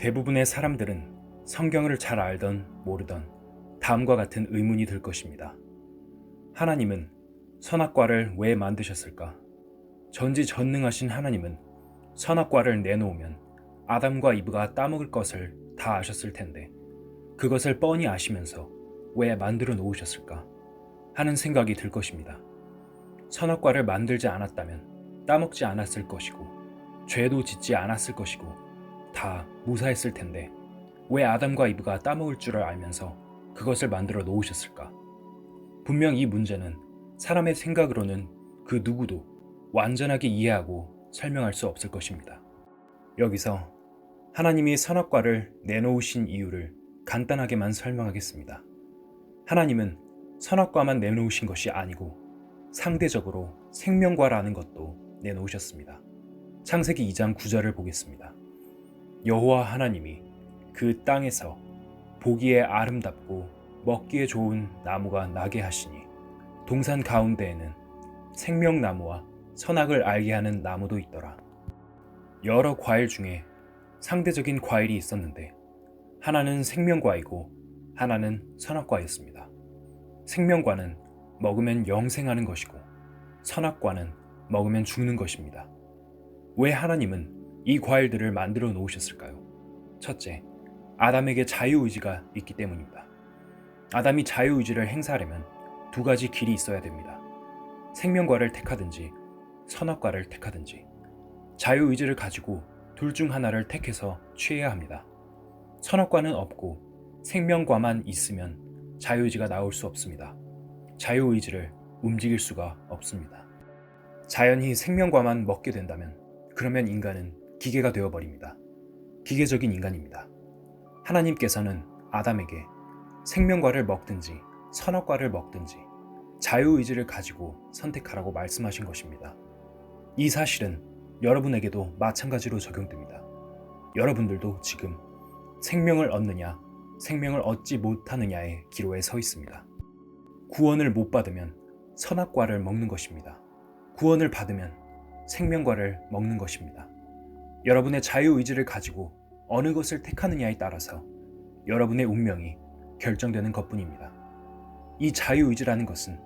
대부분의 사람들은 성경을 잘 알던 모르던 다음과 같은 의문이 들 것입니다. 하나님은 선악과를 왜 만드셨을까? 전지 전능하신 하나님은 선악과를 내놓으면 아담과 이브가 따먹을 것을 다 아셨을 텐데 그것을 뻔히 아시면서 왜 만들어 놓으셨을까? 하는 생각이 들 것입니다. 선악과를 만들지 않았다면 따먹지 않았을 것이고 죄도 짓지 않았을 것이고 다 무사했을 텐데 왜 아담과 이브가 따먹을 줄을 알면서 그것을 만들어 놓으셨을까? 분명 이 문제는 사람의 생각으로는 그 누구도 완전하게 이해하고 설명할 수 없을 것입니다. 여기서 하나님이 선악과를 내놓으신 이유를 간단하게만 설명하겠습니다. 하나님은 선악과만 내놓으신 것이 아니고 상대적으로 생명과라는 것도 내놓으셨습니다. 창세기 2장 9절을 보겠습니다. 여호와 하나님이 그 땅에서 보기에 아름답고 먹기에 좋은 나무가 나게 하시니 동산 가운데에는 생명나무와 선악을 알게 하는 나무도 있더라. 여러 과일 중에 상대적인 과일이 있었는데 하나는 생명과이고 하나는 선악과였습니다. 생명과는 먹으면 영생하는 것이고 선악과는 먹으면 죽는 것입니다. 왜 하나님은 이 과일들을 만들어 놓으셨을까요? 첫째, 아담에게 자유의지가 있기 때문입니다. 아담이 자유의지를 행사하려면 두 가지 길이 있어야 됩니다. 생명과를 택하든지 선악과를 택하든지 자유의지를 가지고 둘 중 하나를 택해서 취해야 합니다. 선악과는 없고 생명과만 있으면 자유의지가 나올 수 없습니다. 자유의지를 움직일 수가 없습니다. 자연히 생명과만 먹게 된다면 그러면 인간은 기계가 되어버립니다. 기계적인 인간입니다. 하나님께서는 아담에게 생명과를 먹든지 선악과를 먹든지 자유의지를 가지고 선택하라고 말씀하신 것입니다. 이 사실은 여러분에게도 마찬가지로 적용됩니다. 여러분들도 지금 생명을 얻느냐, 생명을 얻지 못하느냐의 기로에 서 있습니다. 구원을 못 받으면 선악과를 먹는 것입니다. 구원을 받으면 생명과를 먹는 것입니다. 여러분의 자유 의지를 가지고 어느 것을 택하느냐에 따라서 여러분의 운명이 결정되는 것뿐입니다. 이 자유 의지라는 것은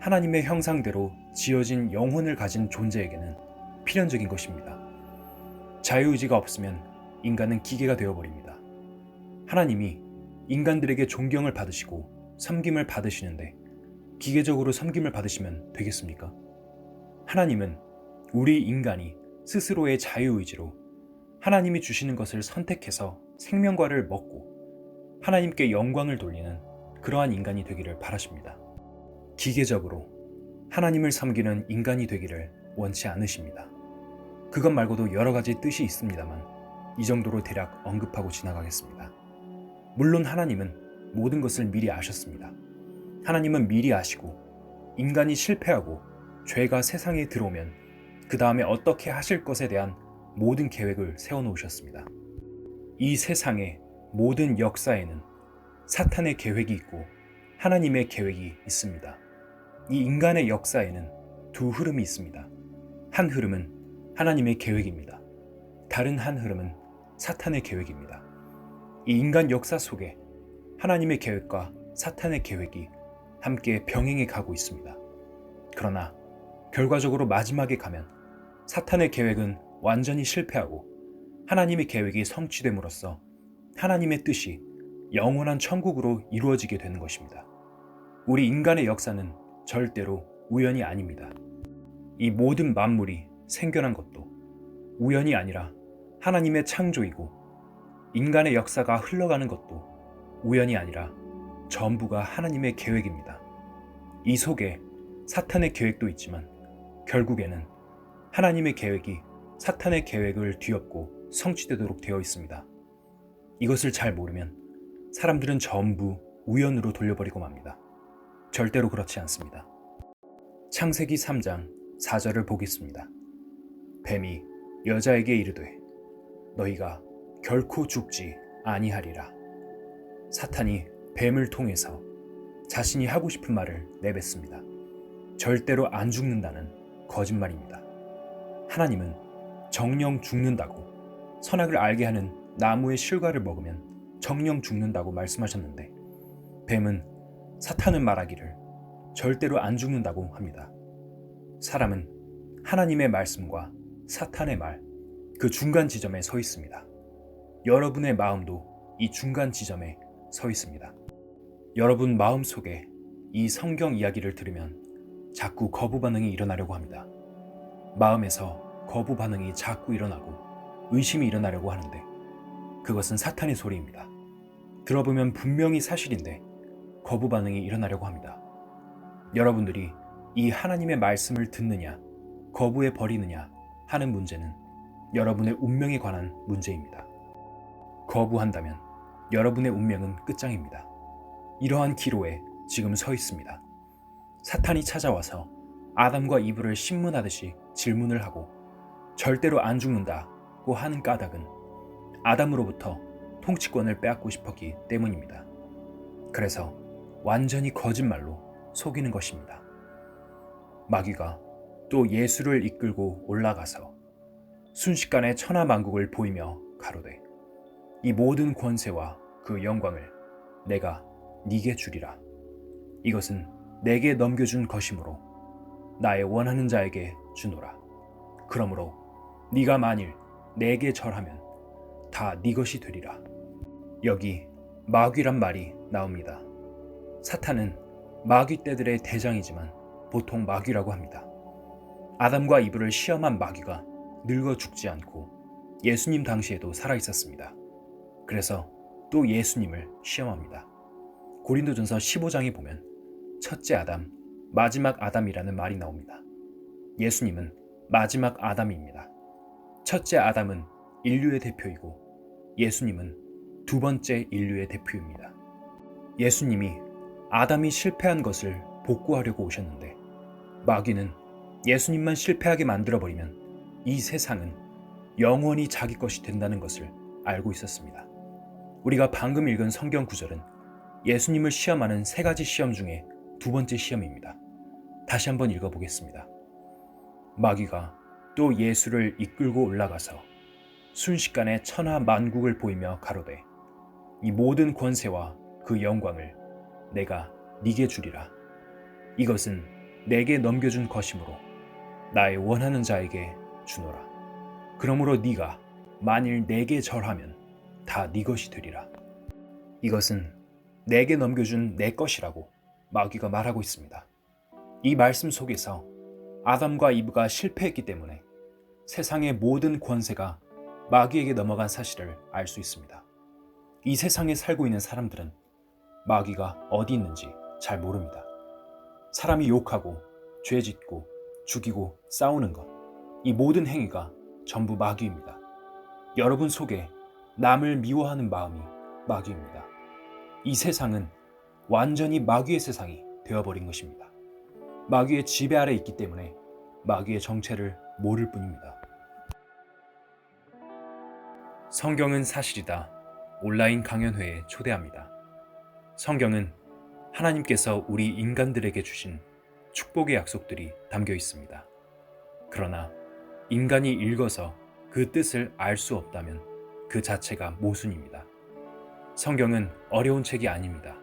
하나님의 형상대로 지어진 영혼을 가진 존재에게는 필연적인 것입니다. 자유 의지가 없으면 인간은 기계가 되어버립니다. 하나님이 인간들에게 존경을 받으시고 섬김을 받으시는데 기계적으로 섬김을 받으시면 되겠습니까? 하나님은 우리 인간이 스스로의 자유의지로 하나님이 주시는 것을 선택해서 생명과를 먹고 하나님께 영광을 돌리는 그러한 인간이 되기를 바라십니다. 기계적으로 하나님을 섬기는 인간이 되기를 원치 않으십니다. 그것 말고도 여러 가지 뜻이 있습니다만 이 정도로 대략 언급하고 지나가겠습니다. 물론 하나님은 모든 것을 미리 아셨습니다. 하나님은 미리 아시고 인간이 실패하고 죄가 세상에 들어오면 그 다음에 어떻게 하실 것에 대한 모든 계획을 세워놓으셨습니다. 이 세상의 모든 역사에는 사탄의 계획이 있고 하나님의 계획이 있습니다. 이 인간의 역사에는 두 흐름이 있습니다. 한 흐름은 하나님의 계획입니다. 다른 한 흐름은 사탄의 계획입니다. 이 인간 역사 속에 하나님의 계획과 사탄의 계획이 함께 병행해 가고 있습니다. 그러나 결과적으로 마지막에 가면 사탄의 계획은 완전히 실패하고 하나님의 계획이 성취됨으로써 하나님의 뜻이 영원한 천국으로 이루어지게 되는 것입니다. 우리 인간의 역사는 절대로 우연이 아닙니다. 이 모든 만물이 생겨난 것도 우연이 아니라 하나님의 창조이고 인간의 역사가 흘러가는 것도 우연이 아니라 전부가 하나님의 계획입니다. 이 속에 사탄의 계획도 있지만 결국에는 하나님의 계획이 사탄의 계획을 뒤엎고 성취되도록 되어 있습니다. 이것을 잘 모르면 사람들은 전부 우연으로 돌려버리고 맙니다. 절대로 그렇지 않습니다. 창세기 3장 4절을 보겠습니다. 뱀이 여자에게 이르되 너희가 결코 죽지 아니하리라. 사탄이 뱀을 통해서 자신이 하고 싶은 말을 내뱉습니다. 절대로 안 죽는다는 거짓말입니다. 하나님은 정령 죽는다고 선악을 알게 하는 나무의 실과를 먹으면 정령 죽는다고 말씀하셨는데 뱀은 사탄은 말하기를 절대로 안 죽는다고 합니다. 사람은 하나님의 말씀과 사탄의 말, 그 중간 지점에 서 있습니다. 여러분의 마음도 이 중간 지점에 서 있습니다. 여러분 마음 속에 이 성경 이야기를 들으면 자꾸 거부 반응이 일어나려고 합니다. 마음에서 거부 반응이 자꾸 일어나고 의심이 일어나려고 하는데 그것은 사탄의 소리입니다. 들어보면 분명히 사실인데 거부 반응이 일어나려고 합니다. 여러분들이 이 하나님의 말씀을 듣느냐, 거부해 버리느냐 하는 문제는 여러분의 운명에 관한 문제입니다. 거부한다면 여러분의 운명은 끝장입니다. 이러한 기로에 지금 서 있습니다. 사탄이 찾아와서 아담과 이브를 신문하듯이 질문을 하고 절대로 안 죽는다고 하는 까닭은 아담으로부터 통치권을 빼앗고 싶었기 때문입니다. 그래서 완전히 거짓말로 속이는 것입니다. 마귀가 또 예수를 이끌고 올라가서 순식간에 천하만국을 보이며 가로되 이 모든 권세와 그 영광을 내가 네게 주리라. 이것은 내게 넘겨준 것이므로 나의 원하는 자에게 주노라. 그러므로 네가 만일 내게 절하면 다 네 것이 되리라. 여기 마귀란 말이 나옵니다. 사탄은 마귀 떼들의 대장이지만 보통 마귀라고 합니다. 아담과 이브를 시험한 마귀가 늙어 죽지 않고 예수님 당시에도 살아 있었습니다. 그래서 또 예수님을 시험합니다. 고린도전서 15장에 보면 첫째 아담, 마지막 아담이라는 말이 나옵니다. 예수님은 마지막 아담입니다. 첫째 아담은 인류의 대표이고 예수님은 두 번째 인류의 대표입니다. 예수님이 아담이 실패한 것을 복구하려고 오셨는데 마귀는 예수님만 실패하게 만들어버리면 이 세상은 영원히 자기 것이 된다는 것을 알고 있었습니다. 우리가 방금 읽은 성경 구절은 예수님을 시험하는 세 가지 시험 중에 두 번째 시험입니다. 다시 한번 읽어보겠습니다. 마귀가 또 예수를 이끌고 올라가서 순식간에 천하 만국을 보이며 가로되 이 모든 권세와 그 영광을 내가 네게 주리라. 이것은 내게 넘겨준 것이므로 나의 원하는 자에게 주노라. 그러므로 네가 만일 내게 절하면 다 네 것이 되리라. 이것은 내게 넘겨준 내 것이라고 마귀가 말하고 있습니다. 이 말씀 속에서 아담과 이브가 실패했기 때문에 세상의 모든 권세가 마귀에게 넘어간 사실을 알 수 있습니다. 이 세상에 살고 있는 사람들은 마귀가 어디 있는지 잘 모릅니다. 사람이 욕하고 죄 짓고 죽이고 싸우는 것, 이 모든 행위가 전부 마귀입니다. 여러분 속에 남을 미워하는 마음이 마귀입니다. 이 세상은 완전히 마귀의 세상이 되어버린 것입니다. 마귀의 지배 아래 있기 때문에 마귀의 정체를 모를 뿐입니다. 성경은 사실이다. 온라인 강연회에 초대합니다. 성경은 하나님께서 우리 인간들에게 주신 축복의 약속들이 담겨 있습니다. 그러나 인간이 읽어서 그 뜻을 알 수 없다면 그 자체가 모순입니다. 성경은 어려운 책이 아닙니다.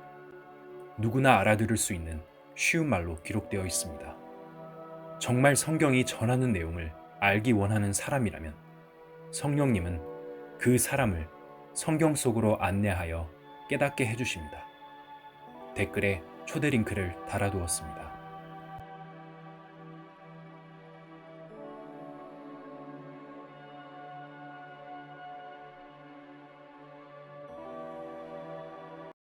누구나 알아들을 수 있는 쉬운 말로 기록되어 있습니다. 정말 성경이 전하는 내용을 알기 원하는 사람이라면 성령님은 그 사람을 성경 속으로 안내하여 깨닫게 해주십니다. 댓글에 초대 링크를 달아두었습니다.